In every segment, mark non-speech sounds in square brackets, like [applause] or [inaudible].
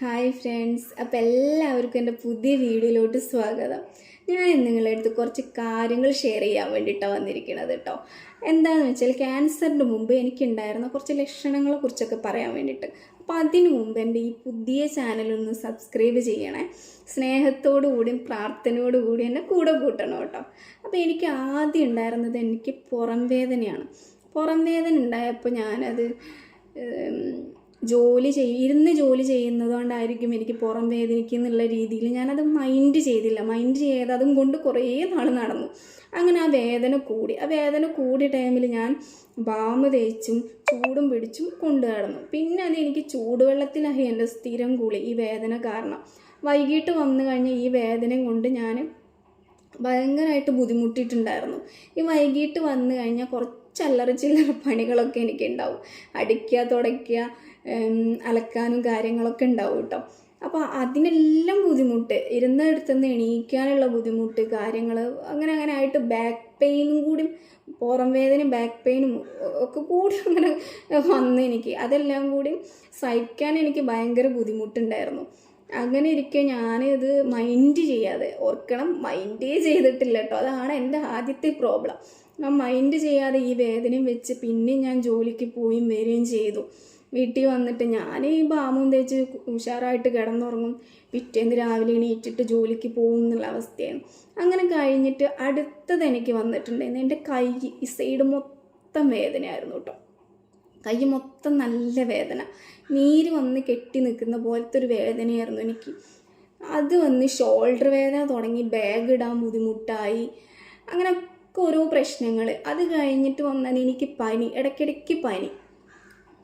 Hi friends. അപ്പോൾ എല്ലാവർക്കും എന്റെ പുതിയ വീഡിയോയിലോട്ട് സ്വാഗതം. ഞാൻ നിങ്ങളുടെ അടുത്ത് കുറച്ച് കാര്യങ്ങൾ ഷെയർ ചെയ്യാൻ വേണ്ടിയിട്ടാണ് വന്നിരിക്കുന്നത് കേട്ടോ എന്താണെന്ന് വെച്ചാൽ ക്യാൻസറിന് മുമ്പ് എനിക്കുണ്ടായിരുന്ന കുറച്ച് ലക്ഷണങ്ങളെ കുറിച്ചൊക്കെ പറയാൻ വേണ്ടിയിട്ട്. അപ്പോൾ അതിനു മുമ്പ് എന്റെ ഈ പുതിയ ചാനലൊന്ന് സബ്സ്ക്രൈബ് ചെയ്യണേ. സ്നേഹത്തോടു കൂടിയും പ്രാർത്ഥനയോടു കൂടി എന്നെ കൂടെ കൂട്ടണം കേട്ടോ അപ്പോൾ എനിക്ക് ആദ്യം ഉണ്ടായിരുന്നത് എനിക്ക് പുറം വേദനയാണ്. പുറം വേദന ഉണ്ടായപ്പോൾ ഞാനത് ജോലി ചെയ് ഇരുന്ന് ജോലി ചെയ്യുന്നതുകൊണ്ടായിരിക്കും എനിക്ക് പുറം വേദനിക്കുന്നുള്ള രീതിയിൽ ഞാനത് മൈൻഡ് ചെയ്തില്ല. മൈൻഡ് ചെയ്യാതെ അതും കൊണ്ട് കുറേ നാൾ നടന്നു. അങ്ങനെ ആ വേദന കൂടി ആ വേദന കൂടിയ ടൈമിൽ ഞാൻ ബാമ് തേച്ചും ചൂടും പിടിച്ചും കൊണ്ടു നടന്നു. പിന്നെ അത് എനിക്ക് ചൂടുവെള്ളത്തിലായി എന്റെ സ്ഥിരം കുളി ഈ വേദന കാരണം. വൈകിട്ട് വന്നു കഴിഞ്ഞ ഈ വേദനയും കൊണ്ട് ഞാൻ ഭയങ്കരമായിട്ട് ബുദ്ധിമുട്ടിയിട്ടുണ്ടായിരുന്നു. ഈ വൈകിട്ട് വന്നു കഴിഞ്ഞാൽ കുറച്ച് അല്ലറ ചില്ലറ പണികളൊക്കെ എനിക്ക് ഉണ്ടാവും അടിക്കുക തുടയ്ക്കുക അലക്കാനും കാര്യങ്ങളൊക്കെ ഉണ്ടാവും കേട്ടോ. അപ്പോൾ അതിനെല്ലാം ബുദ്ധിമുട്ട് ഇരുന്നിടത്തുനിന്ന് എണീക്കാനുള്ള ബുദ്ധിമുട്ട് കാര്യങ്ങൾ അങ്ങനെ അങ്ങനെ ആയിട്ട് ബാക്ക് പെയിനും കൂടി പുറം വേദനയും ബാക്ക് പെയിനും ഒക്കെ കൂടി അങ്ങനെ വന്ന് എനിക്ക് അതെല്ലാം കൂടി സഹിക്കാൻ എനിക്ക് ഭയങ്കര ബുദ്ധിമുട്ടുണ്ടായിരുന്നു. അങ്ങനെ ഇരിക്കെ ഞാനിത് മൈൻഡ് ചെയ്യാതെ ഓർക്കണം മൈൻഡേ ചെയ്തിട്ടില്ല കേട്ടോ. അതാണ് എന്റെ ആദ്യത്തെ പ്രോബ്ലം ഞാൻ മൈൻഡ് ചെയ്യാതെ ഈ വേദനയും വെച്ച് പിന്നെ ഞാൻ ജോലിക്ക് പോയും വരികയും ചെയ്തു. വീട്ടിൽ വന്നിട്ട് ഞാൻ ഈ ബാമും തേച്ച് ഉഷാറായിട്ട് കിടന്നുറങ്ങും. പിറ്റേന്ന് രാവിലെ എണീറ്റിട്ട് ജോലിക്ക് പോകും എന്നുള്ള അവസ്ഥയാണ്. അങ്ങനെ കഴിഞ്ഞിട്ട് അടുത്തത് എനിക്ക് വന്നിട്ടുണ്ടായിരുന്നു. എന്റെ കൈ ഈ സൈഡ് മൊത്തം വേദനയായിരുന്നു കേട്ടോ. കൈ മൊത്തം നല്ല വേദന. നീര് വന്ന് കെട്ടി നിൽക്കുന്ന പോലത്തെ ഒരു വേദനയായിരുന്നു എനിക്ക്. അത് വന്ന് ഷോൾഡർ വേദന തുടങ്ങി ബാഗ് ഇടാൻ ബുദ്ധിമുട്ടായി. അങ്ങനെയൊക്കെ ഓരോ പ്രശ്നങ്ങൾ അത് കഴിഞ്ഞിട്ട് വന്നാൽ എനിക്ക് പനി ഇടയ്ക്കിടയ്ക്ക് പനി.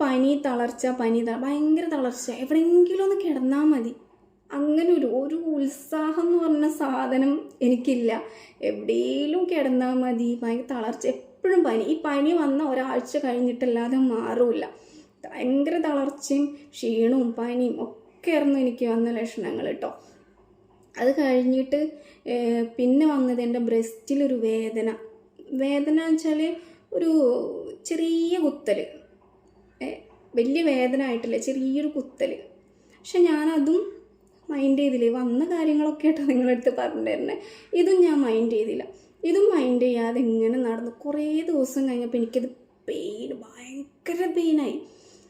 പനി തളർച്ച പനി ഭയങ്കര തളർച്ച. എവിടെയെങ്കിലും ഒന്ന് കിടന്നാൽ മതി. അങ്ങനെ ഒരു ഒരു ഉത്സാഹം എന്ന് പറഞ്ഞ സാധനം എനിക്കില്ല. എവിടെയെങ്കിലും കിടന്നാൽ മതി. ഭയങ്കര തളർച്ച എപ്പോഴും പനി. ഈ പനി വന്ന ഒരാഴ്ച കഴിഞ്ഞിട്ടല്ലാതെ മാറില്ല. ഭയങ്കര തളർച്ചയും ക്ഷീണവും പനിയും ഒക്കെ ആയിരുന്നു എനിക്ക് വന്ന ലക്ഷണങ്ങൾ കേട്ടോ. അത് കഴിഞ്ഞിട്ട് പിന്നെ വന്നത് എന്റെ ബ്രസ്റ്റിലൊരു വേദന. വേദന വെച്ചാൽ ഒരു ചെറിയ കുത്തൽ വലിയ വേദന ആയിട്ടില്ല ചെറിയൊരു കുത്തൽ പക്ഷെ ഞാനതും മൈൻഡ് ചെയ്തില്ലേ. വന്ന കാര്യങ്ങളൊക്കെ ആയിട്ടോ നിങ്ങളെടുത്ത് പറഞ്ഞു ഇതും ഞാൻ മൈൻഡ് ചെയ്തില്ല. ഇതും മൈൻഡ് ചെയ്യാതെ ഇങ്ങനെ നടന്നു. കുറേ ദിവസം കഴിഞ്ഞപ്പോൾ എനിക്കത് പെയിൻ ഭയങ്കര പെയിനായി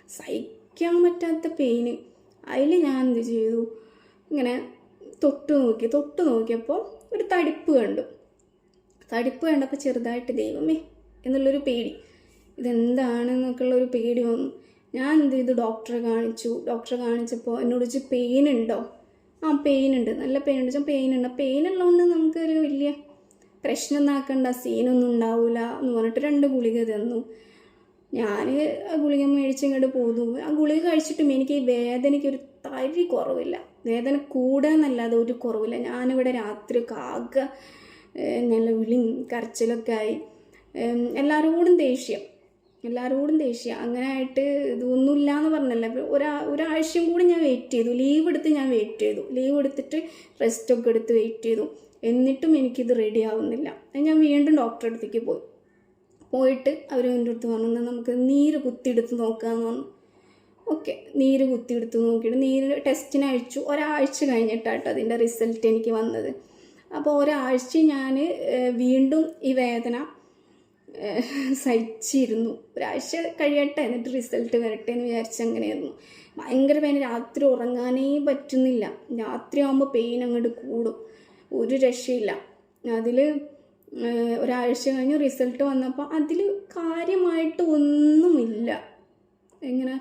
സഹിക്കാൻ പറ്റാത്ത പെയിന് അതിൽ ഞാൻ എന്ത് ചെയ്തു? ഇങ്ങനെ തൊട്ട് നോക്കി തൊട്ട് നോക്കിയപ്പോൾ ഒരു തടിപ്പ് കണ്ടു. തടിപ്പ് കണ്ടപ്പോൾ ചെറുതായിട്ട് ദൈവമേ എന്നുള്ളൊരു പേടി. ഇതെന്താണെന്നൊക്കെയുള്ള ഒരു പേടി വന്നു. ഞാൻ എന്ത് ചെയ്തു? ഡോക്ടറെ കാണിച്ചു. ഡോക്ടറെ കാണിച്ചപ്പോൾ എന്നോട് വെച്ച് പെയിൻ ഉണ്ടോ? ആ പെയിൻ ഉണ്ട്. നല്ല പെയിൻ ഉണ്ട്. പെയിൻ ഉണ്ട്. പെയിൻ ഉള്ളതുകൊണ്ട് നമുക്ക് ഒരു വലിയ പ്രശ്നമൊന്നും ആക്കണ്ട. സീനൊന്നും ഉണ്ടാവില്ല എന്ന് പറഞ്ഞിട്ട് രണ്ട് ഗുളിക തന്നു. ഞാൻ ആ ഗുളിക മേടിച്ച് ഇങ്ങോട്ട് പോന്നു. ആ ഗുളിക കഴിച്ചിട്ടും എനിക്ക് ഈ വേദനയ്ക്ക് ഒരു തരി കുറവില്ല. വേദന കൂടാന്നല്ലാതെ ഒരു കുറവില്ല. ഞാനിവിടെ രാത്രി കാക്ക നല്ല വിളിയും കരച്ചിലൊക്കെ ആയി. എല്ലാവരോടും ദേഷ്യം. എല്ലാവരോടും ദേഷ്യം. അങ്ങനെ ആയിട്ട് ഇതൊന്നുമില്ല എന്ന് പറഞ്ഞല്ല ഒരാ ഒരാഴ്ചയും കൂടി ഞാൻ വെയിറ്റ് ചെയ്തു. ലീവ് എടുത്ത് ഞാൻ വെയിറ്റ് ചെയ്തു. ലീവ് എടുത്തിട്ട് റെസ്റ്റൊക്കെ എടുത്ത് വെയിറ്റ് ചെയ്തു. എന്നിട്ടും എനിക്കിത് റെഡി ആവുന്നില്ല. ഞാൻ വീണ്ടും ഡോക്ടറെ അടുത്തേക്ക് പോയി. പോയിട്ട് അവർ എന്റെ അടുത്ത് പറഞ്ഞു "എന്നാ നമുക്ക് നീര് കുത്തിയെടുത്ത് നോക്കാമെന്ന് പറഞ്ഞു. ഓക്കെ നീര് കുത്തിയെടുത്ത് നോക്കിയിട്ട് നീര് ടെസ്റ്റിന് അയച്ചു ഒരാഴ്ച കഴിഞ്ഞിട്ടാട്ടോ അതിന്റെ റിസൾട്ട് എനിക്ക് വന്നത്. അപ്പോൾ ഒരാഴ്ച ഞാൻ വീണ്ടും ഈ വേദന സഹിച്ചിരുന്നു. ഒരാഴ്ച കഴിയട്ടെ എന്നിട്ട് റിസൾട്ട് വരട്ടെ എന്ന് വിചാരിച്ചു അങ്ങനെയായിരുന്നു. ഭയങ്കര പെയിൻ രാത്രി ഉറങ്ങാനേ പറ്റുന്നില്ല. രാത്രി ആകുമ്പോൾ പെയിൻ അങ്ങോട്ട് കൂടും. ഒരു രക്ഷയില്ല. അതിൽ ഒരാഴ്ച കഴിഞ്ഞ് റിസൾട്ട് വന്നപ്പോൾ അതിൽ കാര്യമായിട്ട് ഒന്നുമില്ല. ഇങ്ങനെ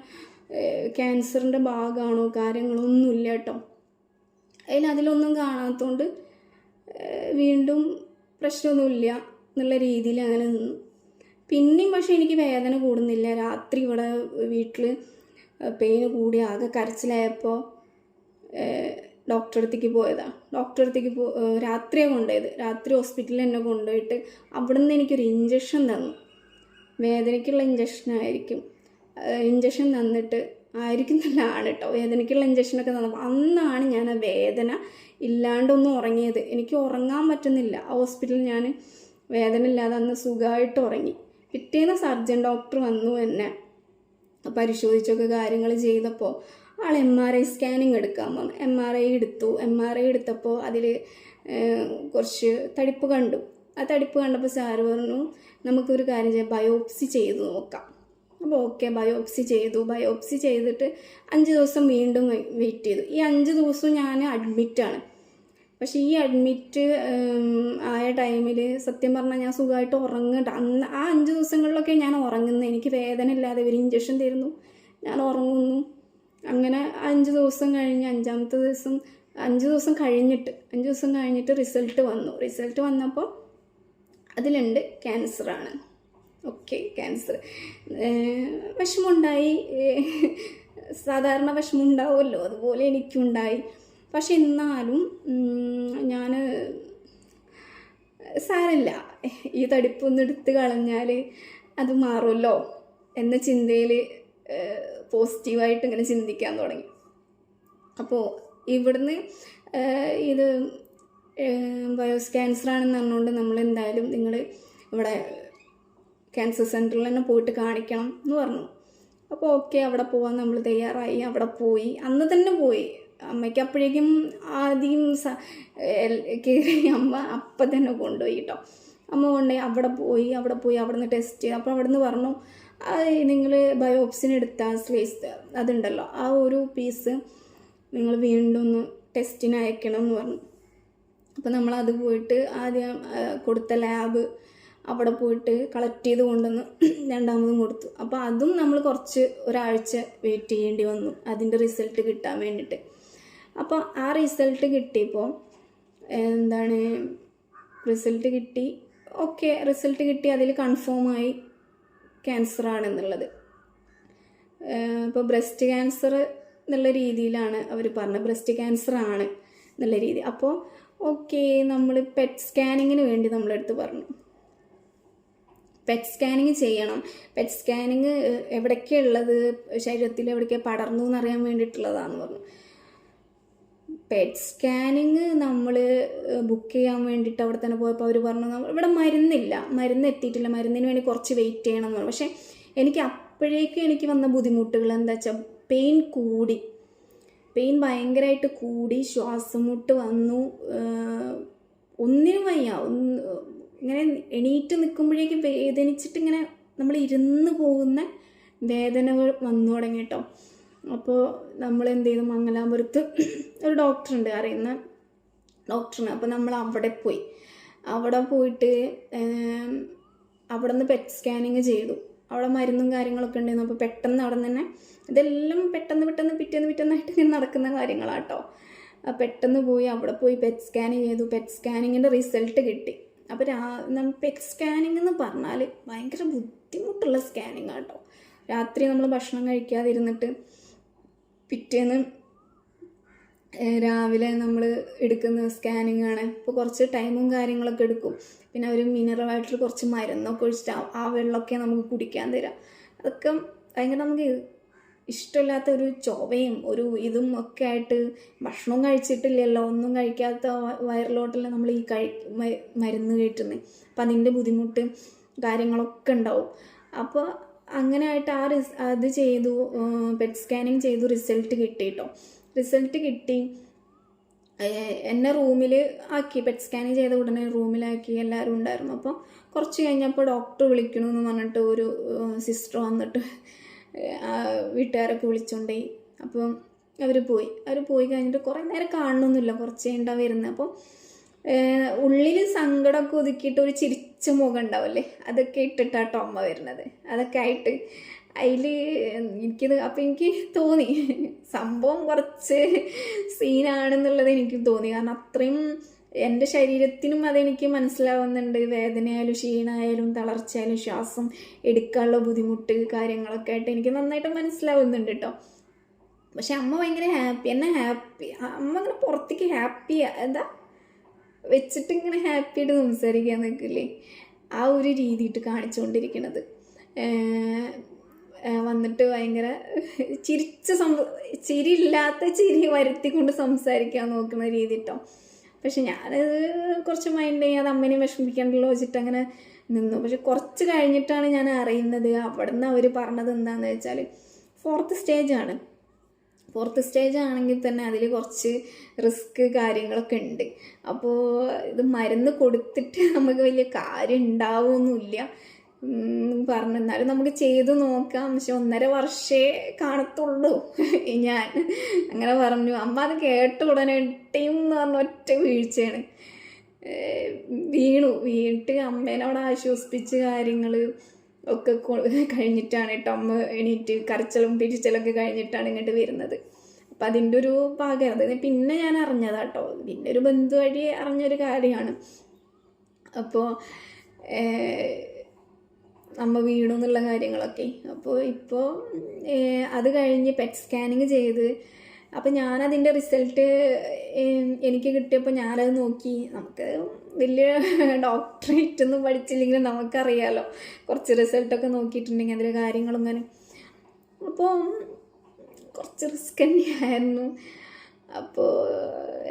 ക്യാൻസറിന്റെ ഭാഗമാണോ കാര്യങ്ങളൊന്നുമില്ല കേട്ടോ അതിൽ അതിലൊന്നും കാണാത്തതുകൊണ്ട് വീണ്ടും പ്രശ്നമൊന്നുമില്ല. എന്നുള്ള രീതിയിൽ അങ്ങനെ നിന്നു. പിന്നെയും പക്ഷേ എനിക്ക് വേദന കൂടുന്നില്ല. രാത്രി ഇവിടെ വീട്ടിൽ പെയിന് കൂടി ആകെ കരച്ചിലായപ്പോൾ ഡോക്ടറെ അടുത്തേക്ക് പോയതാണ് ഡോക്ടറെ പോ രാത്രിയാണ് കൊണ്ടുപോയത്. രാത്രി ഹോസ്പിറ്റലിൽ എന്നെ കൊണ്ടുപോയിട്ട് അവിടെ നിന്ന് എനിക്കൊരു ഇഞ്ചക്ഷൻ തന്നു. വേദനയ്ക്കുള്ള ഇഞ്ചക്ഷൻ ആയിരിക്കും. ഇഞ്ചക്ഷൻ തന്നിട്ട് ആയിരിക്കും നല്ലതാണ് കേട്ടോ വേദനയ്ക്കുള്ള ഇഞ്ചക്ഷനൊക്കെ തന്നപ്പോൾ അന്നാണ് ഞാൻ ആ വേദന ഇല്ലാണ്ടൊന്നും ഉറങ്ങിയത്. എനിക്ക് ഉറങ്ങാൻ പറ്റുന്നില്ല. ആ ഹോസ്പിറ്റലിൽ ഞാൻ വേദന ഇല്ലാതെ അന്ന് സുഖമായിട്ട് ഉറങ്ങി. പിറ്റേന്ന് സർജൻ ഡോക്ടർ വന്നു എന്നെ പരിശോധിച്ചൊക്കെ കാര്യങ്ങൾ ചെയ്തപ്പോൾ ആൾ എം ആർ ഐ സ്കാനിങ് എടുക്കാൻ പറഞ്ഞു എം ആർ ഐ എടുത്തു. എം ആർ ഐ എടുത്തപ്പോൾ അതിൽ കുറച്ച് തടിപ്പ് കണ്ടു. ആ തടിപ്പ് കണ്ടപ്പോൾ സാറ് പറഞ്ഞു നമുക്കൊരു കാര്യം ചെയ്യാം. ബയോപ്സി ചെയ്ത് നോക്കാം. അപ്പോൾ ഓക്കെ ബയോപ്സി ചെയ്തു. ബയോപ്സി ചെയ്തിട്ട് അഞ്ച് ദിവസം വീണ്ടും വെയിറ്റ് ചെയ്തു. ഈ അഞ്ച് ദിവസവും ഞാൻ അഡ്മിറ്റാണ് പക്ഷേ ഈ അഡ്മിറ്റ് ആയ ടൈമിൽ സത്യം പറഞ്ഞാൽ ഞാൻ സുഖമായിട്ട് ഉറങ്ങണ്ട അന്ന് ആ അഞ്ച് ദിവസങ്ങളിലൊക്കെ ഞാൻ ഉറങ്ങുന്നു. എനിക്ക് വേദന ഇല്ലാതെ ഒരു ഇഞ്ചക്ഷൻ തരുന്നു. ഞാൻ ഉറങ്ങുന്നു. അങ്ങനെ അഞ്ച് ദിവസം കഴിഞ്ഞ് അഞ്ചാമത്തെ ദിവസം അഞ്ച് ദിവസം കഴിഞ്ഞിട്ട് അഞ്ച് ദിവസം കഴിഞ്ഞിട്ട് റിസൾട്ട് വന്നു. റിസൾട്ട് വന്നപ്പോൾ അതിലുണ്ട് ക്യാൻസറാണ് ഓക്കെ ക്യാൻസർ വിഷമമുണ്ടായി. സാധാരണ വിഷമമുണ്ടാവുമല്ലോ. അതുപോലെ എനിക്കുണ്ടായി. പക്ഷെ എന്നാലും ഞാൻ സാരമില്ല ഈ തടിപ്പൊന്ന് എടുത്ത് കളഞ്ഞാൽ അത് മാറുമല്ലോ എന്ന ചിന്തയിൽ പോസിറ്റീവായിട്ട് ഇങ്ങനെ ചിന്തിക്കാൻ തുടങ്ങി. അപ്പോൾ ഇവിടുന്ന് ഇത് ബയോസ് ക്യാൻസർ ആണെന്ന് പറഞ്ഞുകൊണ്ട് നമ്മൾ എന്തായാലും നിങ്ങൾ ഇവിടെ ക്യാൻസർ സെന്ററിൽ തന്നെ പോയിട്ട് കാണിക്കണം എന്ന് പറഞ്ഞു. അപ്പോൾ ഓക്കെ അവിടെ പോകാൻ നമ്മൾ തയ്യാറായി അവിടെ പോയി. അന്ന് തന്നെ പോയി. അമ്മയ്ക്ക് അപ്പോഴേക്കും ആദ്യം സ കയറി അമ്മ അപ്പം തന്നെ കൊണ്ടുപോയി കേട്ടോ. അമ്മ കൊണ്ടുപോയി അവിടെ പോയി അവിടെ പോയി അവിടെ നിന്ന് ടെസ്റ്റ് ചെയ്ത്. അപ്പോൾ അവിടെ നിന്ന് പറഞ്ഞു നിങ്ങൾ ബയോപ്സിന് എടുത്ത സ്ലേസ് അതുണ്ടല്ലോ. ആ ഒരു പീസ് നിങ്ങൾ വീണ്ടും ഒന്ന് ടെസ്റ്റിന് അയക്കണം എന്ന് പറഞ്ഞു. അപ്പോൾ നമ്മളത് പോയിട്ട് ആദ്യം കൊടുത്ത ലാബ് അവിടെ പോയിട്ട് കളക്ട് ചെയ്ത് കൊണ്ടുവന്ന് രണ്ടാമതും കൊടുത്തു. അപ്പോൾ അതും നമ്മൾ കുറച്ച് ഒരാഴ്ച വെയിറ്റ് ചെയ്യേണ്ടി വന്നു. അതിന്റെ റിസൾട്ട് കിട്ടാൻ വേണ്ടിയിട്ട്. അപ്പോൾ ആ റിസൾട്ട് കിട്ടിയപ്പോൾ എന്താണ് റിസൾട്ട് കിട്ടി. ഓക്കെ റിസൾട്ട് കിട്ടി അതിൽ കൺഫേമായി ക്യാൻസർ ആണെന്നുള്ളത്. ഇപ്പോൾ ബ്രസ്റ്റ് ക്യാൻസർ എന്നുള്ള രീതിയിലാണ് അവർ പറഞ്ഞത്. ബ്രസ്റ്റ് ക്യാൻസർ ആണ് എന്നുള്ള രീതി. അപ്പോൾ ഓക്കെ നമ്മൾ പെറ്റ് സ്കാനിങ്ങിന് വേണ്ടി നമ്മളെടുത്ത് പറഞ്ഞു. പെറ്റ് സ്കാനിങ് ചെയ്യണം. പെറ്റ് സ്കാനിങ് എവിടേക്കാണ് ഉള്ളത്? ശരീരത്തിൽ എവിടേക്കാണ് പടർന്നു എന്നറിയാൻ വേണ്ടിയിട്ടുള്ളതാണെന്ന് പറഞ്ഞു. പെറ്റ് സ്കാനിങ് നമ്മൾ ബുക്ക് ചെയ്യാൻ വേണ്ടിയിട്ട് അവിടെ തന്നെ പോയപ്പോൾ അവർ പറഞ്ഞു "നമ്മ- ഇവിടെ മരുന്നില്ല. മരുന്ന് എത്തിയിട്ടില്ല. മരുന്നിന് വേണ്ടി കുറച്ച് വെയിറ്റ് ചെയ്യണം എന്ന് പറഞ്ഞു. പക്ഷേ എനിക്ക് അപ്പോഴേക്കും എനിക്ക് വന്ന ബുദ്ധിമുട്ടുകൾ എന്താ വെച്ചാൽ പെയിൻ കൂടി. പെയിൻ ഭയങ്കരമായിട്ട് കൂടി. ശ്വാസം മുട്ട് വന്നു ഒന്നിനും വയ്യ. ഒന്ന് ഇങ്ങനെ എണീറ്റ് നിൽക്കുമ്പോഴേക്കും വേദനിച്ചിട്ട് ഇങ്ങനെ നമ്മൾ ഇരുന്ന് പോകുന്ന വേദനകൾ വന്നു തുടങ്ങി കേട്ടോ. അപ്പോൾ നമ്മൾ എന്ത് ചെയ്തു മംഗലാപുരത്ത് ഒരു ഡോക്ടറുണ്ട് അറിയുന്ന ഡോക്ടറിന് അപ്പോൾ നമ്മൾ അവിടെ പോയി. അവിടെ പോയിട്ട് അവിടെ നിന്ന് പെറ്റ് സ്കാനിങ് ചെയ്തു. അവിടെ മരുന്നും കാര്യങ്ങളൊക്കെ ഉണ്ടായിരുന്നു. അപ്പോൾ പെട്ടെന്ന് അവിടെ തന്നെ ഇതെല്ലാം പെട്ടെന്ന് പെട്ടെന്ന് പിറ്റേന്ന് പിറ്റേന്നായിട്ട് ഇങ്ങനെ നടക്കുന്ന കാര്യങ്ങളാട്ടോ. പെട്ടെന്ന് പോയി അവിടെ പോയി പെറ്റ് സ്കാനിങ് ചെയ്തു. പെറ്റ് സ്കാനിങ്ങിന്റെ റിസൾട്ട് കിട്ടി. അപ്പോൾ രാ നമ്മൾ പെറ്റ് സ്കാനിങ് എന്ന് പറഞ്ഞാൽ ഭയങ്കര ബുദ്ധിമുട്ടുള്ള സ്കാനിങ് ആട്ടോ. രാത്രി നമ്മൾ ഭക്ഷണം കഴിക്കാതിരുന്നിട്ട് പിറ്റേന്ന് രാവിലെ നമ്മൾ എടുക്കുന്ന സ്കാനിങ് ആണ്. കുറച്ച് ടൈമും കാര്യങ്ങളൊക്കെ എടുക്കും. പിന്നെ അവർ മിനറൽ വാട്ടർ കുറച്ച് മരുന്നൊക്കെ ഒഴിച്ചിട്ട് ആ- വെള്ളമൊക്കെ നമുക്ക് കുടിക്കാൻ തരാം. അതൊക്കെ ഭയങ്കര നമുക്ക് ഇഷ്ടമില്ലാത്ത ഒരു ചൊവയും ഒരു ഇതും ഒക്കെ ആയിട്ട് ഭക്ഷണവും കഴിച്ചിട്ടില്ലല്ലോ ഒന്നും കഴിക്കാത്ത വയറിലോട്ടല്ല നമ്മൾ ഈ കഴി മരുന്ന് കയറ്റുന്നത് അപ്പം അതിന്റെ ബുദ്ധിമുട്ട് കാര്യങ്ങളൊക്കെ ഉണ്ടാവും. അപ്പോൾ അങ്ങനെ ആയിട്ട് ആ റിസ് അത് ചെയ്തു പെറ്റ് സ്കാനിങ് ചെയ്തു റിസൾട്ട് കിട്ടി കേട്ടോ. റിസൾട്ട് കിട്ടി എന്നെ റൂമിൽ ആക്കി. പെറ്റ് സ്കാനിങ് ചെയ്ത ഉടനെ റൂമിലാക്കി എല്ലാവരും ഉണ്ടായിരുന്നു. അപ്പോൾ കുറച്ച് കഴിഞ്ഞപ്പോൾ ഡോക്ടർ വിളിക്കണമെന്ന് പറഞ്ഞിട്ട് ഒരു സിസ്റ്റർ വന്നിട്ട് വീട്ടുകാരൊക്കെ വിളിച്ചുകൊണ്ടേ അപ്പം അവർ പോയി. അവർ പോയി കഴിഞ്ഞിട്ട് കുറേ നേരം കാണണമെന്നില്ല കുറച്ച് കഴിഞ്ഞിട്ടാണ് വരുന്നത് അപ്പോൾ ഉള്ളിൽ സങ്കടമൊക്കെ ഒതുക്കിയിട്ട് ഒരു ചിരിച്ച മുഖം ഉണ്ടാവില്ലേ? അതൊക്കെ ഇട്ടിട്ടാട്ടോ അമ്മ വരുന്നത്. അതൊക്കെ ആയിട്ട് അതിൽ എനിക്കത് അപ്പം എനിക്ക് തോന്നി. സംഭവം കുറച്ച് സീനാണെന്നുള്ളത് എനിക്ക് തോന്നി. കാരണം അത്രയും എന്റെ ശരീരത്തിനും അതെനിക്ക് മനസ്സിലാവുന്നുണ്ട്. വേദനയായാലും ക്ഷീണമായാലും തളർച്ചയായാലും ശ്വാസം എടുക്കാനുള്ള ബുദ്ധിമുട്ട് കാര്യങ്ങളൊക്കെ ആയിട്ട് എനിക്ക് നന്നായിട്ട് മനസ്സിലാവുന്നുണ്ട് കേട്ടോ പക്ഷെ അമ്മ ഭയങ്കര ഹാപ്പി. എന്നെ ഹാപ്പി. അമ്മ അങ്ങനെ പുറത്തേക്ക് ഹാപ്പി എന്താ? വെച്ചിട്ട് ഇങ്ങനെ ഹാപ്പി ആയിട്ട് സംസാരിക്കാൻ നിൽക്കില്ലേ? ആ ഒരു രീതിയിട്ട് കാണിച്ചുകൊണ്ടിരിക്കണത്. വന്നിട്ട് ഭയങ്കര ചിരിച്ച സംസ ചിരിയില്ലാത്ത ചിരി വരുത്തിക്കൊണ്ട് സംസാരിക്കാൻ നോക്കുന്ന രീതി കേട്ടോ പക്ഷെ ഞാനത് കുറച്ച് മൈൻഡ് ചെയ്യാതെ അമ്മേനെ വിഷമിക്കണ്ടല്ലോ വെച്ചിട്ട് അങ്ങനെ നിന്നു. പക്ഷെ കുറച്ച് കഴിഞ്ഞിട്ടാണ് ഞാൻ അറിയുന്നത് അവിടെ നിന്ന് അവർ പറഞ്ഞത് എന്താണെന്ന് വെച്ചാൽ ഫോർത്ത് സ്റ്റേജാണ് ഫോർത്ത് സ്റ്റേജ് ആണെങ്കിൽ തന്നെ അതിൽ കുറച്ച് റിസ്ക് കാര്യങ്ങളൊക്കെ ഉണ്ട്. അപ്പോൾ ഇത് മരുന്ന് കൊടുത്തിട്ട് നമുക്ക് വലിയ കാര്യം ഉണ്ടാവുമൊന്നുമില്ല പറഞ്ഞു. എന്നാലും നമുക്ക് ചെയ്തു നോക്കാം. പക്ഷെ ഒന്നര വർഷേ കാണത്തുള്ളൂ. [laughs] ഞാൻ അങ്ങനെ പറഞ്ഞു. അമ്മ അത് കേട്ട ഉടനെ ടീം എന്ന് പറഞ്ഞ ഒറ്റ വീഴ്ചയാണ്. വീണു. വീണിട്ട് അമ്മേനെ അവിടെ ആശ്വസിപ്പിച്ച് കാര്യങ്ങൾ ഒക്കെ [laughs] കഴിഞ്ഞിട്ടാണ് കേട്ടോ അമ്മ എണീറ്റ് കരച്ചലും പിരിച്ചലൊക്കെ കഴിഞ്ഞിട്ടാണ് ഇങ്ങോട്ട് വരുന്നത്. അപ്പം അതിന്റെ ഒരു ഭാഗമായിരുന്നു പിന്നെ ഞാൻ അറിഞ്ഞതാട്ടോ. പിന്നെ ഒരു ബന്ധു വഴി അറിഞ്ഞൊരു കാര്യമാണ്. അപ്പോൾ അമ്മ വീണു എന്നുള്ള കാര്യങ്ങളൊക്കെ. അപ്പോൾ ഇപ്പോൾ അത് കഴിഞ്ഞ് പെറ്റ് സ്കാനിങ് ചെയ്ത് അപ്പോൾ ഞാനതിന്റെ റിസൾട്ട് എനിക്ക് കിട്ടിയപ്പോൾ ഞാനത് നോക്കി. നമുക്ക് വലിയ ഡോക്ടറേറ്റ് ഒന്നും പഠിച്ചില്ലെങ്കിലും നമുക്കറിയാലോ. കുറച്ച് റിസൾട്ടൊക്കെ നോക്കിയിട്ടുണ്ടെങ്കിൽ അതിലെ കാര്യങ്ങളിങ്ങനെ അപ്പോൾ കുറച്ച് റിസ്ക് തന്നെയായിരുന്നു. അപ്പോൾ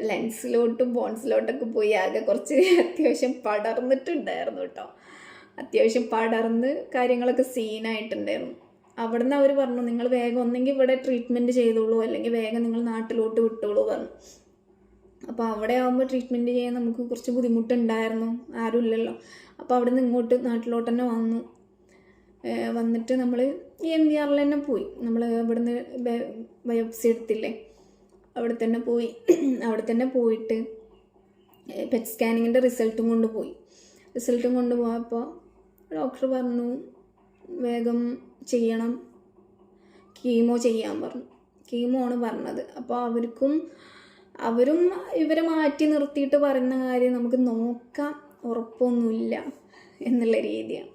ലെൻസിലോട്ടും ബോൺസിലോട്ടൊക്കെ പോയി ആകെ കുറച്ച് അത്യാവശ്യം പടർന്നിട്ടുണ്ടായിരുന്നു കേട്ടോ. അത്യാവശ്യം പടർന്ന് കാര്യങ്ങളൊക്കെ സീനായിട്ടുണ്ടായിരുന്നു. അവിടുന്ന് അവർ പറഞ്ഞു നിങ്ങൾ വേഗം ഒന്നെങ്കിൽ ഇവിടെ ട്രീറ്റ്മെന്റ് ചെയ്തോളൂ അല്ലെങ്കിൽ വേഗം നിങ്ങൾ നാട്ടിലോട്ട് വിട്ടോളൂ പറഞ്ഞു. അപ്പോൾ അവിടെ ആകുമ്പോൾ ട്രീറ്റ്മെന്റ് ചെയ്യാൻ നമുക്ക് കുറച്ച് ബുദ്ധിമുട്ടുണ്ടായിരുന്നു ആരും ഇല്ലല്ലോ. അപ്പോൾ അവിടെ ഇങ്ങോട്ട് നാട്ടിലോട്ട് തന്നെ വന്നു. വന്നിട്ട് നമ്മൾ ഈ എം വി ആറിൽ തന്നെ പോയി. നമ്മൾ ഇവിടുന്ന് ബയോപ്സി എടുത്തില്ലേ അവിടെ തന്നെ പോയി. അവിടെ തന്നെ പോയിട്ട് പെറ്റ് സ്കാനിങ്ങിന്റെ റിസൾട്ടും കൊണ്ടുപോയി. റിസൾട്ടും കൊണ്ടുപോയപ്പോൾ ഡോക്ടർ പറഞ്ഞു വേഗം ചെയ്യണം. കീമോ ചെയ്യാൻ പറഞ്ഞു. കീമോ ആണ് പറഞ്ഞത്. അപ്പോൾ അവർക്കും അവരും ഇവരെ മാറ്റി നിർത്തിയിട്ട് പറയുന്ന കാര്യം നമുക്ക് നോക്കാം. ഉറപ്പൊന്നുമില്ല എന്നുള്ള രീതിയാണ്.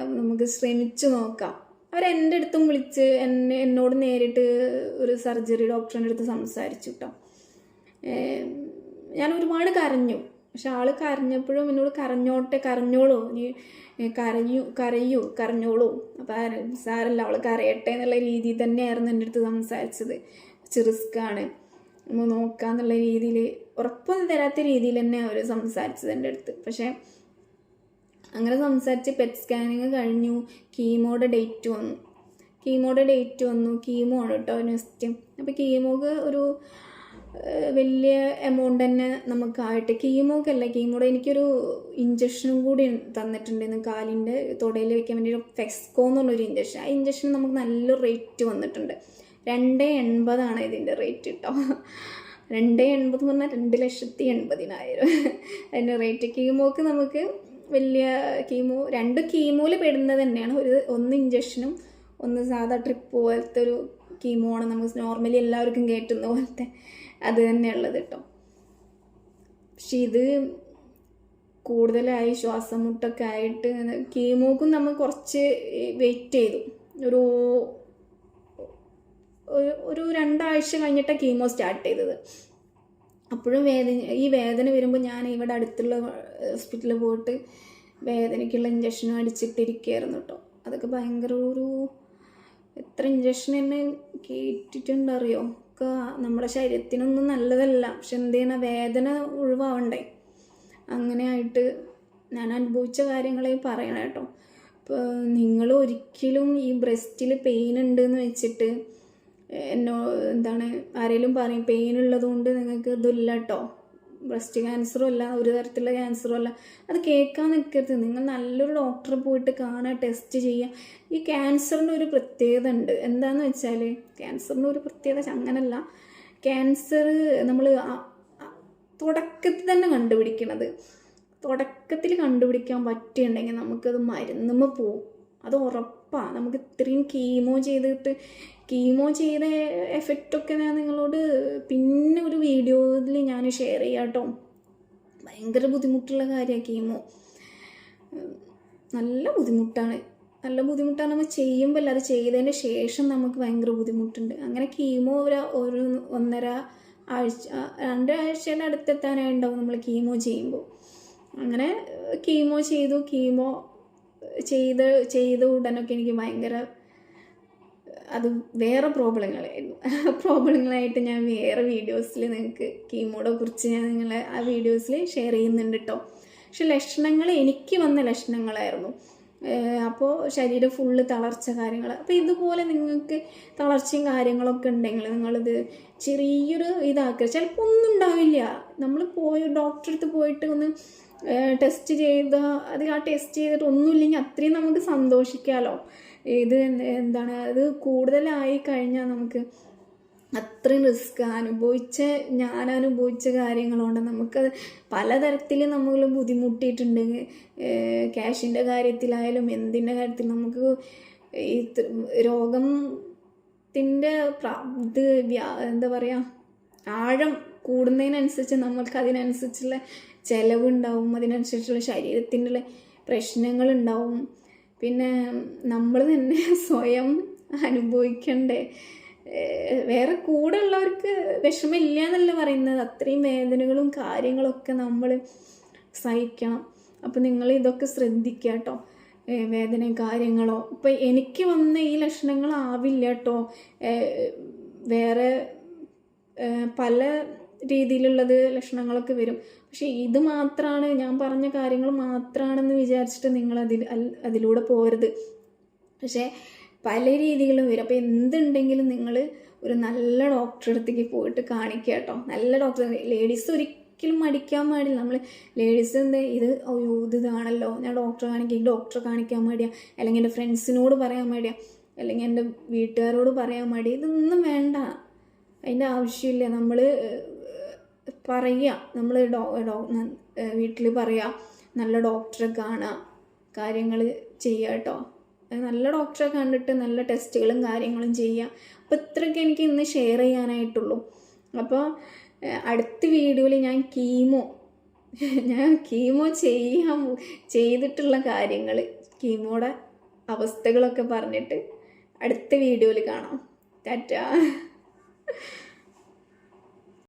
അപ്പോൾ നമുക്ക് ശ്രമിച്ചു നോക്കാം. അവരെന്റെ അടുത്തും വിളിച്ച് എന്നെ എന്നോട് നേരിട്ട് ഒരു സർജറി ഡോക്ടറിന്റെ അടുത്ത് സംസാരിച്ചു കേട്ടോ ഞാൻ ഒരുപാട് കരഞ്ഞു. പക്ഷെ ആൾ കരഞ്ഞപ്പോഴും എന്നോട് കരഞ്ഞോട്ടെ കരഞ്ഞോളൂ. നീ കരയൂ കരയൂ കരഞ്ഞോളൂ. അപ്പം സാരല്ല അവൾ കരയട്ടെ എന്നുള്ള രീതിയിൽ തന്നെയായിരുന്നു എന്റെ അടുത്ത് സംസാരിച്ചത്. റിസ്ക്കാണ് നമ്മൾ നോക്കാന്നുള്ള രീതിയിൽ ഉറപ്പൊന്നും തരാത്ത രീതിയിൽ തന്നെ അവർ സംസാരിച്ചത് എന്റെ അടുത്ത്. പക്ഷേ അങ്ങനെ സംസാരിച്ച് പെറ്റ് സ്കാനിങ് കഴിഞ്ഞു. കീമോയുടെ ഡേറ്റ് വന്നു. കീമോയുടെ ഡേറ്റ് വന്നു. കീമോ ആണ് കേട്ടോ നെക്സ്റ്റ് അപ്പോൾ കീമോക്ക് ഒരു വലിയ എമൗണ്ട് തന്നെ നമുക്കായിട്ട് കീമോക്കല്ല കീമോടെ എനിക്കൊരു ഇഞ്ചക്ഷനും കൂടി തന്നിട്ടുണ്ടായിരുന്നു കാലിന്റെ തുടയിൽ വെക്കാൻ വേണ്ടി ഒരു ഫെക്സ്കോ എന്നുള്ളൊരു ഇഞ്ചക്ഷൻ ആ ഇഞ്ചക്ഷൻ നമുക്ക് നല്ല റേറ്റ് വന്നിട്ടുണ്ട്. രണ്ട് എൺപതാണ് ഇതിന്റെ റേറ്റ് കേട്ടോ രണ്ട് എൺപത് എന്ന് പറഞ്ഞാൽ രണ്ട് ലക്ഷത്തി എൺപതിനായിരം. അതിന്റെ റേറ്റ് കീമോക്ക് നമുക്ക് വലിയ കീമോ രണ്ട് കീമോയിൽ പെടുന്നത് തന്നെയാണ്. ഒരു ഒന്ന് ഇഞ്ചക്ഷനും ഒന്ന് സാധാ ട്രിപ്പ് പോലത്തെ ഒരു കീമോ ആണ് നമുക്ക് നോർമലി എല്ലാവർക്കും കേട്ടുന്ന പോലത്തെ അത് തന്നെയുള്ളത് കേട്ടോ. പക്ഷെ ഇത് കൂടുതലായി ശ്വാസം മുട്ടൊക്കെ ആയിട്ട് കീമോക്കും നമ്മൾ കുറച്ച് വെയിറ്റ് ചെയ്തു. ഒരു ഒരു- രണ്ടാഴ്ച കഴിഞ്ഞിട്ടാണ് കീമോ സ്റ്റാർട്ട് ചെയ്തത്. അപ്പോഴും വേദന ഈ വേദന വരുമ്പോൾ ഞാൻ ഇവിടെ അടുത്തുള്ള ഹോസ്പിറ്റലിൽ പോയിട്ട് വേദനയ്ക്കുള്ള ഇഞ്ചക്ഷനും അടിച്ചിട്ടിരിക്കുകയായിരുന്നു കേട്ടോ. അതൊക്കെ ഭയങ്കര ഒരു എത്ര ഇഞ്ചക്ഷൻ എന്നെ കേട്ടിട്ടുണ്ടറിയോ? ഒക്കെ നമ്മുടെ ശരീരത്തിനൊന്നും നല്ലതല്ല. പക്ഷെ എന്ത് ചെയ്യണ? വേദന ഒഴിവാവണ്ടേ. അങ്ങനെ ആയിട്ട് ഞാൻ അനുഭവിച്ച കാര്യങ്ങളെ പറയണം കേട്ടോ. ഇപ്പോൾ നിങ്ങൾ ഒരിക്കലും ഈ ബ്രസ്റ്റിൽ പെയിൻ ഉണ്ടെന്ന് വെച്ചിട്ട് എന്നോ എന്താണ് ആരെങ്കിലും പറയും പെയിൻ ഉള്ളതുകൊണ്ട് നിങ്ങൾക്ക് ഇതില്ല കേട്ടോ ബ്രസ്റ്റ് ക്യാൻസറും അല്ല ഒരു തരത്തിലുള്ള ക്യാൻസറും അല്ല. അത് കേൾക്കാൻ നിൽക്കരുത് നിങ്ങൾ നല്ലൊരു ഡോക്ടറെ പോയിട്ട് കാണുക ടെസ്റ്റ് ചെയ്യുക. ഈ ക്യാൻസറിന്റെ ഒരു പ്രത്യേകത ഉണ്ട്. എന്താണെന്ന് വെച്ചാൽ ക്യാൻസറിന്റെ ഒരു പ്രത്യേകത അങ്ങനല്ല. ക്യാൻസർ നമ്മൾ തുടക്കത്തിൽ തന്നെ കണ്ടുപിടിക്കണത്. തുടക്കത്തിൽ കണ്ടുപിടിക്കാൻ പറ്റിയുണ്ടെങ്കിൽ നമുക്കത് മരുന്നുമ്മ പോവും. അത് ഉറപ്പാണ് നമുക്ക് ഇത്രയും കീമോ ചെയ്തിട്ട് കീമോ ചെയ്ത എഫക്റ്റൊക്കെ ഞാൻ നിങ്ങളോട് പിന്നെ ഒരു വീഡിയോയിൽ ഞാൻ ഷെയർ ചെയ്യാം കേട്ടോ ഭയങ്കര ബുദ്ധിമുട്ടുള്ള കാര്യമാണ് കീമോ. നല്ല ബുദ്ധിമുട്ടാണ്. നല്ല ബുദ്ധിമുട്ടാണ് നമ്മൾ ചെയ്യുമ്പോൾ അത് ചെയ്തതിന് ശേഷം നമുക്ക് ഭയങ്കര ബുദ്ധിമുട്ടുണ്ട്. അങ്ങനെ കീമോ ഒരു ഒരു ഒന്നര ആഴ്ച രണ്ടാഴ്ചേന്റെ അടുത്തെത്താനായി ഉണ്ടാവും നമ്മൾ കീമോ ചെയ്യുമ്പോൾ. അങ്ങനെ കീമോ ചെയ്തു കീമോ ചെയ്ത് ചെയ്ത ഉടനൊക്കെ എനിക്ക് ഭയങ്കര അത് വേറെ പ്രോബ്ലങ്ങളായിരുന്നു. [laughs] പ്രോബ്ലങ്ങളായിട്ട് ഞാൻ വേറെ വീഡിയോസിൽ നിങ്ങൾക്ക് കീമോടെ കുറിച്ച് ഞാൻ നിങ്ങളെ ആ വീഡിയോസിൽ ഷെയർ ചെയ്യുന്നുണ്ട് കേട്ടോ പക്ഷെ ലക്ഷണങ്ങൾ എനിക്ക് വന്ന ലക്ഷണങ്ങളായിരുന്നു. അപ്പോൾ ശരീരം ഫുള്ള് തളർച്ച കാര്യങ്ങൾ അപ്പോൾ ഇതുപോലെ നിങ്ങൾക്ക് തളർച്ചയും കാര്യങ്ങളൊക്കെ ഉണ്ടെങ്കിൽ നിങ്ങളിത് ചെറിയൊരു ഇതാക്കുക. ചിലപ്പോൾ ഒന്നും ഉണ്ടാവില്ല. നമ്മൾ പോയി ഡോക്ടറെ അടുത്ത് പോയിട്ട് ഒന്ന് ടെസ്റ്റ് ചെയ്ത അത് ആ ടെസ്റ്റ് ചെയ്തിട്ട് ഒന്നുമില്ലെങ്കിൽ അത്രയും നമുക്ക് സന്തോഷിക്കാമല്ലോ ഇത് എന്ത് എന്താണ് അത് കൂടുതലായി കഴിഞ്ഞാൽ നമുക്ക് അത്രയും റിസ്ക് അനുഭവിച്ച ഞാൻ അനുഭവിച്ച കാര്യങ്ങളുണ്ട്. നമുക്ക് പലതരത്തിൽ നമ്മൾ ബുദ്ധിമുട്ടിയിട്ടുണ്ട്. ക്യാഷിന്റെ കാര്യത്തിലായാലും എന്തിന്റെ കാര്യത്തിൽ നമുക്ക് ഈ രോഗം രോഗത്തിന്റെ ഇത് എന്താ പറയുക ആഴം കൂടുന്നതിനനുസരിച്ച് നമ്മൾക്ക് അതിനനുസരിച്ചുള്ള ചിലവുണ്ടാവും. അതിനനുസരിച്ചുള്ള ശരീരത്തിന്റെ പ്രശ്നങ്ങളുണ്ടാവും. പിന്നെ നമ്മൾ തന്നെ [laughs] സ്വയം അനുഭവിക്കണ്ടേ. വേറെ കൂടെ ഉള്ളവർക്ക് വിഷമില്ല എന്നല്ല പറയുന്നത്. അത്രയും വേദനകളും കാര്യങ്ങളൊക്കെ നമ്മൾ സഹിക്കണം. അപ്പം നിങ്ങൾ ഇതൊക്കെ ശ്രദ്ധിക്കുക കേട്ടോ. വേദന കാര്യങ്ങളോ. ഇപ്പം എനിക്ക് വന്ന ഈ ലക്ഷണങ്ങളാവില്ല കേട്ടോ. വേറെ പല രീതിയിലുള്ളത് ലക്ഷണങ്ങളൊക്കെ വരും. പക്ഷേ ഇത് മാത്രമാണ് ഞാൻ പറഞ്ഞ കാര്യങ്ങൾ മാത്രമാണെന്ന് വിചാരിച്ചിട്ട് നിങ്ങൾ അതിൽ അതിലൂടെ പോരുത്. പക്ഷേ പല രീതികളും വരും. അപ്പോൾ എന്തുണ്ടെങ്കിലും നിങ്ങൾ ഒരു നല്ല ഡോക്ടറെ അടുത്തേക്ക് പോയിട്ട് കാണിക്കുക കേട്ടോ. നല്ല ഡോക്ടർ ലേഡീസ് ഒരിക്കലും മടിക്കാൻ പാടില്ല. നമ്മൾ ലേഡീസ് എന്താ ഇത് അയ്യോ ഇത് ഇതാണല്ലോ. ഞാൻ ഡോക്ടറെ കാണിക്കുക ഡോക്ടറെ കാണിക്കാൻ മടിയാ. അല്ലെങ്കിൽ എന്റെ ഫ്രണ്ട്സിനോട് പറയാൻ മടിയാ. അല്ലെങ്കിൽ എന്റെ വീട്ടുകാരോട് പറയാൻ മടി ഇതൊന്നും വേണ്ട. അതിന്റെ ആവശ്യമില്ല. നമ്മൾ പറയുക. നമ്മൾ ഡോ ഡോ വീട്ടിൽ പറയുക. നല്ല ഡോക്ടറെ കാണുക. കാര്യങ്ങൾ ചെയ്യുക കേട്ടോ. നല്ല ഡോക്ടറെ കണ്ടിട്ട് നല്ല ടെസ്റ്റുകളും കാര്യങ്ങളും ചെയ്യുക. അപ്പോൾ ഇത്രയൊക്കെ എനിക്ക് ഇന്ന് ഷെയർ ചെയ്യാനായിട്ടുള്ളൂ. അപ്പോൾ അടുത്ത വീഡിയോയിൽ ഞാൻ കീമോ ഞാൻ കീമോ ചെയ്യാൻ ചെയ്തിട്ടുള്ള കാര്യങ്ങൾ കീമോയുടെ അവസ്ഥകളൊക്കെ പറഞ്ഞിട്ട് അടുത്ത വീഡിയോയിൽ കാണാം. ടാറ്റാ.